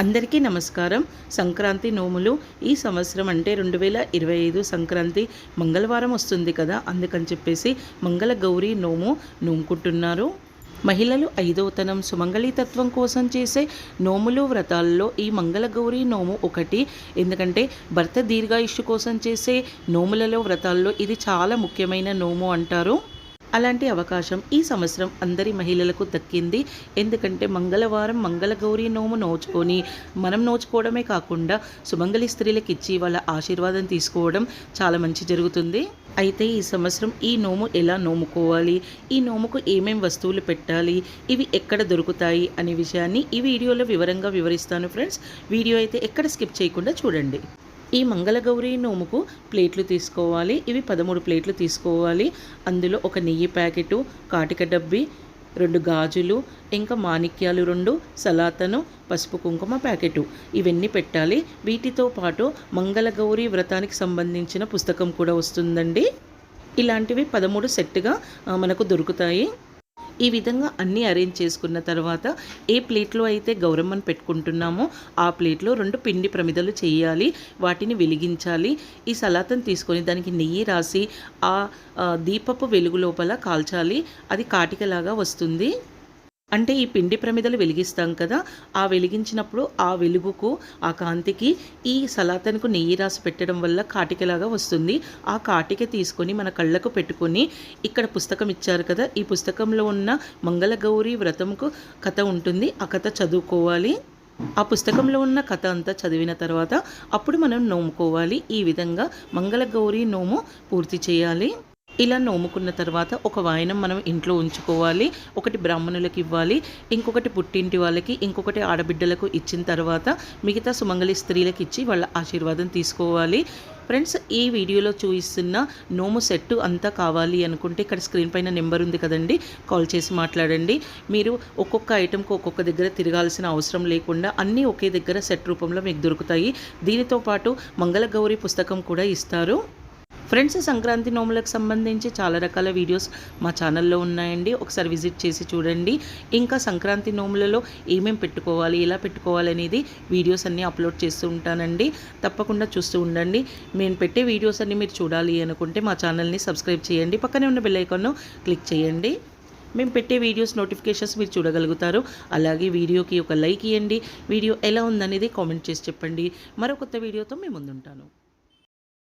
అందరికీ నమస్కారం. సంక్రాంతి నోములు ఈ సంవత్సరం అంటే రెండు వేల ఇరవై ఐదు సంక్రాంతి మంగళవారం వస్తుంది కదా అందుకని చెప్పేసి మంగళ గౌరీ నోము నోముకుంటున్నారు. మహిళలు ఐదవతనం సుమంగళీతత్వం కోసం చేసే నోములు వ్రతాల్లో ఈ మంగళగౌరీ నోము ఒకటి. ఎందుకంటే భర్త దీర్ఘాయుష్యు కోసం చేసే నోములలో వ్రతాల్లో ఇది చాలా ముఖ్యమైన నోము అంటారు. అలాంటి అవకాశం ఈ సంవత్సరం అందరి మహిళలకు దక్కింది. ఎందుకంటే మంగళవారం మంగళగౌరి నోము నోచుకొని మనం నోచుకోవడమే కాకుండా సుమంగళి స్త్రీలకు ఇచ్చి వాళ్ళ ఆశీర్వాదం తీసుకోవడం చాలా మంచి జరుగుతుంది. అయితే ఈ సంవత్సరం ఈ నోము ఎలా నోముకోవాలి? ఈ నోముకు ఏమేం వస్తువులు పెట్టాలి? ఇవి ఎక్కడ దొరుకుతాయి? అనే విషయాన్ని ఈ వీడియోలో వివరంగా వివరిస్తాను ఫ్రెండ్స్. వీడియో అయితే ఎక్కడ స్కిప్ చేయకుండా చూడండి. ఈ మంగళగౌరి నోముకు ప్లేట్లు తీసుకోవాలి. ఇవి పదమూడు ప్లేట్లు తీసుకోవాలి. అందులో ఒక నెయ్యి ప్యాకెటు కాటిక డబ్బి రెండు గాజులు ఇంకా మాణిక్యాలు రెండు సలాతను పసుపు కుంకుమ ప్యాకెటు. ఇవన్నీ పెట్టాలి. వీటితో పాటు మంగళగౌరి వ్రతానికి సంబంధించిన పుస్తకం కూడా వస్తుందండి. ఇలాంటివి పదమూడు సెట్గా మనకు దొరుకుతాయి. ఈ విధంగా అన్నీ అరేంజ్ చేసుకున్న తర్వాత ఏ ప్లేట్లో అయితే గౌరమ్మను పెట్టుకుంటున్నామో ఆ ప్లేట్లో రెండు పిండి ప్రమిదలు చేయాలి వాటిని వెలిగించాలి. ఈ సలాతను తీసుకొని దానికి నెయ్యి రాసి ఆ దీపపు వెలుగు లోపల కాల్చాలి. అది కాటికలాగా వస్తుంది. అంటే ఈ పిండి ప్రమిదలు వెలిగిస్తాం కదా ఆ వెలిగించినప్పుడు ఆ వెలుగుకు ఆ కాంతికి ఈ సలాతనకు నెయ్యి రాసి పెట్టడం వల్ల కాటికలాగా వస్తుంది. ఆ కాటిక తీసుకొని మన కళ్ళకు పెట్టుకొని ఇక్కడ పుస్తకం ఇచ్చారు కదా ఈ పుస్తకంలో ఉన్న మంగళగౌరి వ్రతంకు కథ ఉంటుంది ఆ కథ చదువుకోవాలి. ఆ పుస్తకంలో ఉన్న కథ అంతా చదివిన తర్వాత అప్పుడు మనం నోముకోవాలి. ఈ విధంగా మంగళగౌరి నోము పూర్తి చేయాలి. ఇలా నోముకున్న తర్వాత ఒక వాయనం మనం ఇంట్లో ఉంచుకోవాలి ఒకటి బ్రాహ్మణులకు ఇవ్వాలి ఇంకొకటి పుట్టింటి వాళ్ళకి ఇంకొకటి ఆడబిడ్డలకు ఇచ్చిన తర్వాత మిగతా సుమంగళి స్త్రీలకు ఇచ్చి వాళ్ళ ఆశీర్వాదం తీసుకోవాలి. ఫ్రెండ్స్ ఈ వీడియోలో చూపిస్తున్న నోము సెట్ అంతా కావాలి అనుకుంటే ఇక్కడ స్క్రీన్ పైన నెంబర్ ఉంది కదండి కాల్ చేసి మాట్లాడండి. మీరు ఒక్కొక్క ఐటెంకి ఒక్కొక్క దగ్గర తిరగాల్సిన అవసరం లేకుండా అన్నీ ఒకే దగ్గర సెట్ రూపంలో మీకు దొరుకుతాయి. దీనితో పాటు మంగళగౌరి పుస్తకం కూడా ఇస్తారు. ఫ్రెండ్స్ సంక్రాంతి నోములకు సంబంధించి చాలా రకాల వీడియోస్ మా ఛానల్లో ఉన్నాయండి. ఒకసారి విజిట్ చేసి చూడండి. ఇంకా సంక్రాంతి నోములలో ఏమేమి పెట్టుకోవాలి ఎలా పెట్టుకోవాలి అనేది వీడియోస్ అన్నీ అప్లోడ్ చేస్తూ ఉంటానండి. తప్పకుండా చూస్తూ ఉండండి. మేము పెట్టే వీడియోస్ అన్నీ మీరు చూడాలి అనుకుంటే మా ఛానల్ని సబ్స్క్రైబ్ చేయండి. పక్కనే ఉన్న బెల్లైకాన్ను క్లిక్ చేయండి. మేము పెట్టే వీడియోస్ నోటిఫికేషన్స్ మీరు చూడగలుగుతారు. అలాగే వీడియోకి ఒక లైక్ ఇవ్వండి వీడియో ఎలా ఉందనేది కామెంట్ చేసి చెప్పండి. మరో కొత్త వీడియోతో మేము ముందుంటాను.